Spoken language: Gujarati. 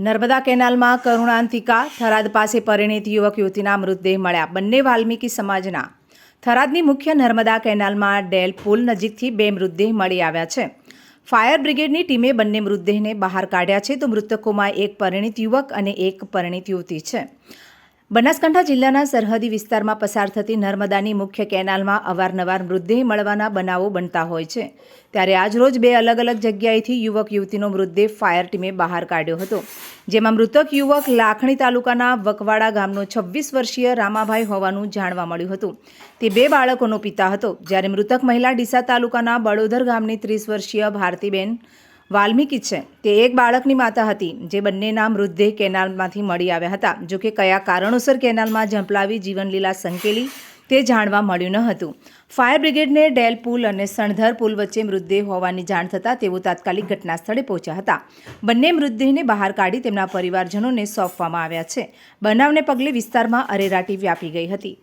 નર્મદા કેનાલમાં કરુણાંતિકા, થરાદ પાસે પરિણીત યુવક, યુવતીના મૃતદેહ મળ્યા. બંને વાલ્મીકી સમાજના. થરાદની મુખ્ય નર્મદા કેનાલમાં ડેલ પુલ નજીકથી બે મૃતદેહ મળી આવ્યા છે. ફાયર બ્રિગેડની ટીમે બંને મૃતદેહને બહાર કાઢ્યા છે તો મૃતકોમાં એક પરિણીત યુવક અને એક પરિણીત યુવતી છે. બનાસકાંઠા જિલ્લાના સરહદી વિસ્તારમાં પસાર થતી નર્મદાની મુખ્ય કેનાલમાં અવારનવાર મૃતદેહ મળવાના બનાવો બનતા હોય છે. ત્યારે આજરોજ બે અલગ અલગ જગ્યાએથી યુવક યુવતીનો મૃતદેહ ફાયર ટીમે બહાર કાઢ્યો હતો. જેમાં મૃતક યુવક લાખણી તાલુકાના વકવાડા ગામનો છવ્વીસ વર્ષીય રામાભાઈ હોવાનું જાણવા મળ્યું હતું. તે બે બાળકોનો પિતા હતો. જ્યારે મૃતક મહિલા ડીસા તાલુકાના બળોધર ગામની ત્રીસ વર્ષીય ભારતીબેન વાલ્મીકી છે તે એક બાળકની માતા હતી જે બંનેના મૃતદેહ કેનાલમાંથી મળી આવ્યા હતા. જોકે કયા કારણોસર કેનાલમાં ઝંપલાવી જીવનલીલા સંકેલી તે જાણવા મળ્યું ન હતું. ફાયર બ્રિગેડને ડેલ પુલ અને સણધર પુલ વચ્ચે મૃતદેહ હોવાની જાણ થતાં તેઓ તાત્કાલિક ઘટના સ્થળે પહોંચ્યા હતા. બંને મૃતદેહને બહાર કાઢી તેમના પરિવારજનોને સોંપવામાં આવ્યા છે. બનાવને પગલે વિસ્તારમાં અરેરાટી વ્યાપી ગઈ હતી.